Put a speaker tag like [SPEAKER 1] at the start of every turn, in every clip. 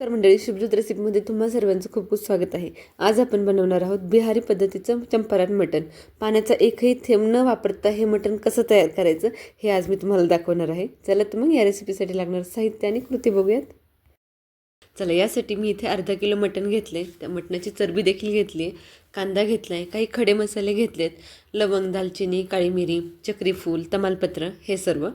[SPEAKER 1] तर मंडळी शुभ्रत रेसिपीमध्ये तुम्हा सर्वांचं खूप खूप स्वागत आहे. आज आपण बनवणार आहोत बिहारी पद्धतीचं चंपारण मटण. पाण्याचा एकही थेंब न वापरता हे मटण कसं तयार करायचं हे आज मी तुम्हाला दाखवणार आहे. चला तर मग या रेसिपीसाठी लागणार साहित्य आणि कृती बघूयात. चला यासाठी मी इथे अर्धा किलो मटण घेतले. त्या मटणाची चरबी देखील घेतली आहे. कांदा घेतला आहे. काही खडे मसाले घेतलेत. लवंग दालचिनी काळी मिरी चक्रीफूल तमालपत्र हे सर्व.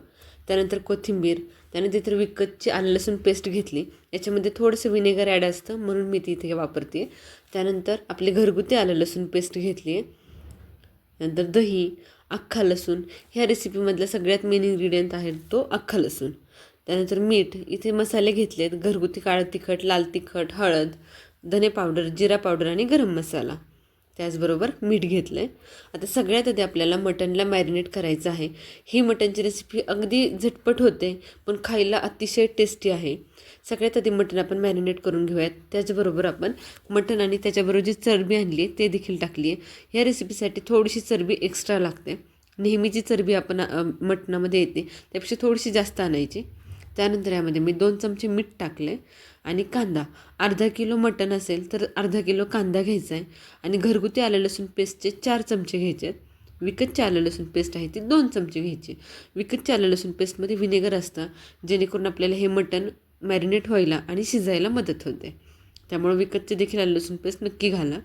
[SPEAKER 1] त्यानंतर कोथिंबीर. त्यानंतर तर विकतची आलं लसूण पेस्ट घेतली. याच्यामध्ये थोडंसं विनेगर ॲड असतं म्हणून मी ती इथे वापरते त्यानंतर आपली घरगुती आलं लसूण पेस्ट घेतली आहे नंतर दही अख्खा लसूण. ह्या रेसिपीमधला सगळ्यात मेन इन्ग्रेडियंट आहे तो अख्खा लसूण. त्यानंतर मीठ इथे मसाले घेतलेत घरगुती काळं तिखट लाल तिखट हळद धने पावडर जिरा पावडर आणि गरम मसाला. त्याचबरोबर मीठ घेतलं आहे आता सगळ्यात आधी आपल्याला मटनला मॅरिनेट करायचं आहे. ही मटनची रेसिपी अगदी झटपट होते पण खायला अतिशय टेस्टी आहे. सगळ्यात आधी मटण आपण मॅरिनेट करून घेऊयात. त्याचबरोबर आपण मटण आणि त्याच्याबरोबर जी चरबी आणली आहे ते देखील टाकली आहे ह्या रेसिपीसाठी थोडीशी चरबी एक्स्ट्रा लागते. नेहमीची चरबी आपण मटनामध्ये मटणामध्ये येते त्यापेक्षा थोडीशी जास्त आणायची. त्यानंतर यामध्ये मी दोन चमचे मीठ टाकले आणि कांदा. अर्धा किलो मटण असेल तर अर्धा किलो कांदा घ्यायचा आहे. आणि घरगुती आलं लसूण पेस्टचे चार चमचे घ्यायचे आहेत. विकतची आलं लसूण पेस्ट आहे ती दोन चमचे घ्यायची. विकतची आलं लसूण पेस्टमध्ये व्हिनेगर असतं जेणेकरून आपल्याला हे मटण मॅरिनेट व्हायला आणि शिजायला मदत होते. त्यामुळे विकतचे देखील आलं लसूण पेस्ट नक्की घाला.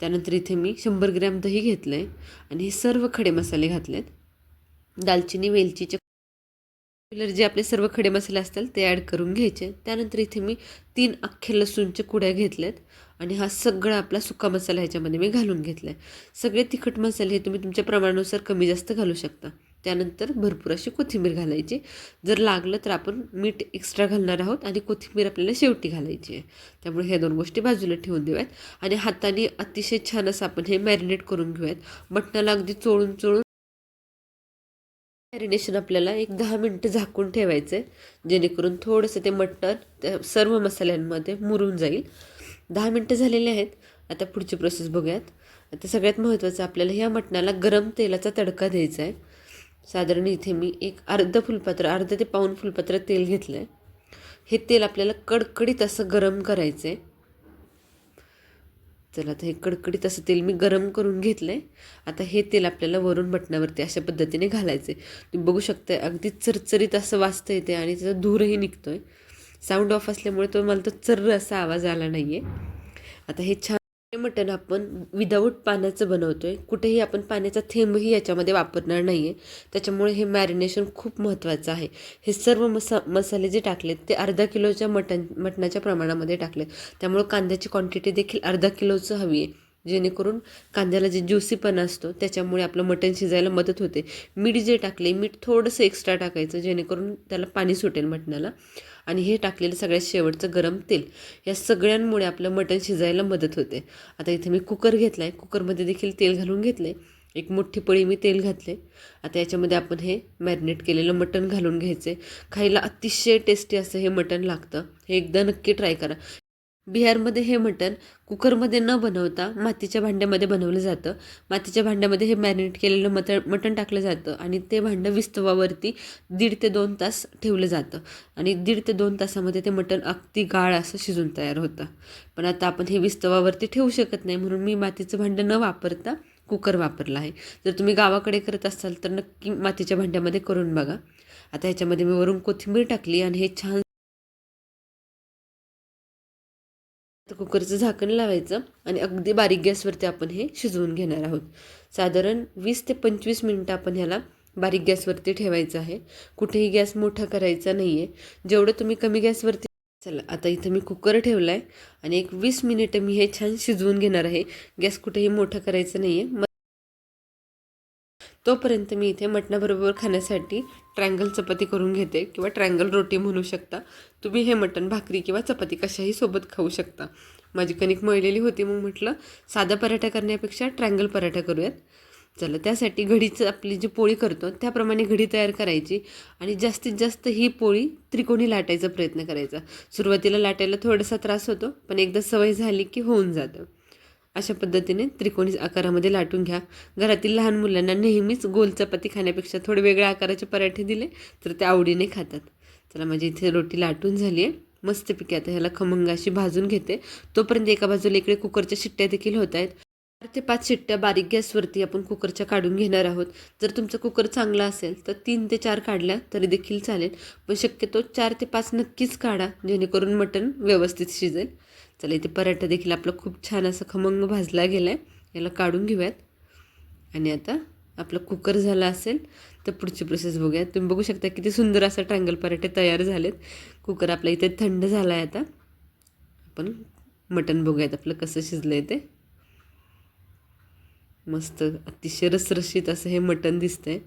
[SPEAKER 1] त्यानंतर इथे मी शंभर ग्रॅम दही घेतलं आहे आणि हे सर्व खडे मसाले घातले आहेत दालचिनी वेलचीचे पिलर जे आपले सर्व खडे मसाले असतील ते ॲड करून घ्यायचे. त्यानंतर इथे मी तीन अख्खे लसूणच्या कुड्या घेतल्यात आणि हा सगळा आपला सुका मसाला ह्याच्यामध्ये मी घालून घेतला आहे सगळे तिखट मसाले हे तुम्ही तुमच्या प्रमाणानुसार कमी जास्त घालू शकता. त्यानंतर भरपूर अशी कोथिंबीर घालायची. जर लागलं तर आपण मीठ एक्स्ट्रा घालणार आहोत आणि कोथिंबीर आपल्याला शेवटी घालायची आहे. त्यामुळे ह्या दोन गोष्टी बाजूला ठेवून देऊयात. आणि हाताने अतिशय छान असं आपण हे मॅरिनेट करून घेऊयात. मटणाला अगदी चोळून चोळून मॅरिनेशन आपल्याला एक दहा मिनटं झाकून ठेवायचं आहे जेणेकरून थोडंसं ते मटण त्या सर्व मसाल्यांमध्ये मुरून जाईल. दहा मिनटं झालेले आहेत. आता पुढची प्रोसेस बघूयात. आता सगळ्यात महत्त्वाचं आपल्याला ह्या मटणाला गरम तेलाचा तडका द्यायचा आहे साधारण इथे मी एक अर्ध फुलपात्र अर्ध ते पाऊन फुलपात्र तेल घेतलं आहे हे तेल आपल्याला कडकडीत असं गरम करायचं आहे चला आता हे कडकडीत असं तेल मी गरम करून घेतलं आहे आता हे तेल आपल्याला वरून बटणावरती अशा पद्धतीने घालायचे तुम्ही बघू शकता अगदी चरचरीत असं वाचतं येते आणि त्याचा धूरही निघतो आहे साऊंड ऑफ असल्यामुळे तो मला तो चर्र असा आवाज आला नाही आहे आता हे छान मटण आपण विदाऊट पाण्याचं बनवतो आहे कुठेही आपण पाण्याचा थेंबही याच्यामध्ये वापरणार नाही आहे त्याच्यामुळे हे मॅरिनेशन खूप महत्त्वाचं आहे. हे सर्व मसा मसाले जे टाकलेत ते अर्धा किलोच्या मटण मटणाच्या प्रमाणामध्ये टाकलेत. त्यामुळं कांद्याची क्वांटिटी देखील अर्धा किलोचं हवी आहे जेणेकरून कांद्याला जे ज्युसीपणा असतो त्याच्यामुळे आपलं मटण शिजायला मदत होते. मीठ जे टाकले मीठ थोडंसं एक्स्ट्रा टाकायचं जेणेकरून त्याला पाणी सुटेल मटणाला. आणि हे टाकलेलं सगळ्यात शेवटचं गरम तेल या सगळ्यांमुळे आपलं मटण शिजायला मदत होते. आता इथे मी कुकर घेतला आहे कुकरमध्ये देखील तेल घालून घेतलं आहे एक मोठी पळी मी तेल घातले आता याच्यामध्ये आपण हे मॅरिनेट केलेलं मटण घालून घ्यायचे खायला अतिशय टेस्टी असं हे मटण लागतं. हे एकदा नक्की ट्राय करा. बिहारमध्ये हे मटण कुकरमध्ये न बनवता मातीच्या भांड्यामध्ये बनवलं जातं. मातीच्या भांड्यामध्ये हे मॅरिनेट केलेलं मट मटण टाकलं जातं आणि ते भांडं विस्तवावरती दीड ते दोन तास ठेवलं जातं. आणि दीड ते दोन तासामध्ये ते मटण अगदी गाळ असं शिजून तयार होतं. पण आता आपण हे विस्तवावरती ठेवू शकत नाही म्हणून मी मातीचं भांडं न वापरता कुकर वापरला आहे. जर तुम्ही गावाकडे करत असाल तर नक्की मातीच्या भांड्यामध्ये करून बघा. आता ह्याच्यामध्ये मी वरून कोथिंबीर टाकली आणि हे छान तर कुकरचं झाकण लावायचं आणि अगदी बारीक गॅसवरती आपण हे शिजवून घेणार आहोत. साधारण वीस ते पंचवीस मिनटं आपण ह्याला बारीक गॅसवरती ठेवायचं आहे. कुठेही गॅस मोठा करायचा नाही आहे जेवढं तुम्ही कमी गॅसवरती चला आता इथं मी कुकर ठेवला आहे आणि एक वीस मिनिटं मी हे छान शिजवून घेणार आहे. गॅस कुठेही मोठा करायचं नाही आहे तोपर्यंत मी इथे मटणाबरोबर खाण्यासाठी ट्रँगल चपाती करून घेते किंवा ट्रँगल रोटी म्हणू शकता. तुम्ही हे मटण भाकरी किंवा चपाती कशाही सोबत खाऊ शकता. माझी कणिक मळलेली होती मग म्हटलं साधा पराठा करण्यापेक्षा ट्रँगल पराठा करूयात. चला त्यासाठी घडीचं आपली जी पोळी करतो त्याप्रमाणे घडी तयार करायची आणि जास्तीत जास्त ही पोळी त्रिकोणी लाटायचा प्रयत्न करायचा. सुरुवातीला लाटायला थोडासा त्रास होतो पण एकदा सवय झाली की होऊन जातं. अशा पद्धतीने त्रिकोणी आकारामध्ये लाटून घ्या. घरातील लहान मुलांना नेहमीच गोल चपाती खाण्यापेक्षा थोडे वेगळ्या आकाराचे पराठे दिले तर ते आवडीने खातात. चला माझी इथे रोटी लाटून झाली आहे. मस्तपैकी आता ह्याला खमंग अशी भाजून घेते. तोपर्यंत एका बाजूला इकडे कुकरच्या शिट्ट्या देखील होत आहेत. चार ते पाच शिट्ट्या बारीक गॅसवरती आपण कुकरच्या काढून घेणार आहोत. जर तुमचं कुकर चांगला असेल तर तीन ते चार काढल्या तरी देखील चालेल. पण शक्यतो चार ते पाच नक्कीच काढा जेणेकरून मटण व्यवस्थित शिजेल. चला इथे पराठा देखील आपला खूप छान असा खमंग भाजला गेला आहे याला काढून घेऊयात. आणि आता आपला कुकर झाला असेल तर पुढची प्रोसेस बघूया तुम्ही बघू शकता किती सुंदर असा ट्रँगल पराठे तयार झालेत. कुकर आपला इथे थंड झाला आहे आता. आपण मटण बघूयात आपलं कसं शिजलं आहे ते. मस्त अतिशय रसरशीत असं हे मटण दिसतंय.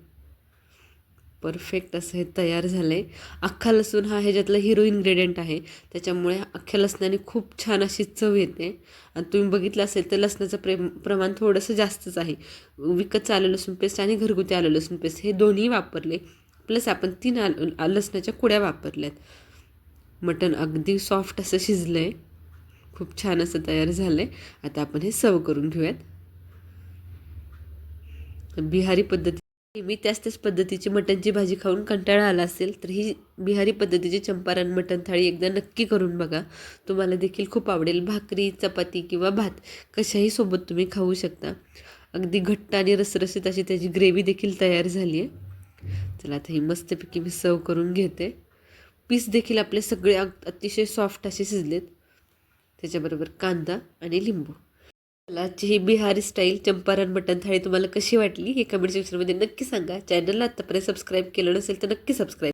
[SPEAKER 1] परफेक्ट असं हे तयार झालं आहे अख्खा लसूण हा ह्याच्यातला हिरो इन्ग्रेडियंट आहे. त्याच्यामुळे अख्ख्या लसणाने खूप छान अशी चव येते. आणि तुम्ही बघितलं असेल तर लसणाचं प्रेम प्रमाण थोडंसं जास्तच आहे. विकतचं आलं लसूण पेस्ट आणि घरगुती आलं लसूण पेस्ट हे दोन्ही वापरले. प्लस आपण तीन आल लसणाच्या कुड्या वापरल्यात. मटण अगदी सॉफ्ट असं शिजलं आहे खूप छान असं तयार झालं आहे आता आपण हे सर्व करून घेऊयात. बिहारी पद्धती मी त्याच त्याच पद्धतीची मटणची भाजी खाऊन कंटाळा आला असेल तर ही बिहारी पद्धतीची चंपारण मटण थाळी एकदा नक्की करून बघा. तुम्हाला देखील खूप आवडेल. भाकरी चपाती किंवा भात कशाही सोबत तुम्ही खाऊ शकता. अगदी घट्ट आणि रसरशीत अशी त्याची ग्रेव्ही देखील तयार झाली आहे चला आता ही मस्तपैकी मी सर्व करून घेते. पीस देखील आपले सगळे अतिशय सॉफ्ट असे शिजलेत. त्याच्याबरोबर कांदा आणि लिंबू. मला आजची ही बिहारी स्टाईल चंपारण मटण थाळी तुम्हाला कशी वाटली हे कमेंट सेक्शनमध्ये नक्की सांगा. चॅनलला आत्तापर्यंत सबस्क्राईब केलं नसेल तर नक्की सबस्क्राईब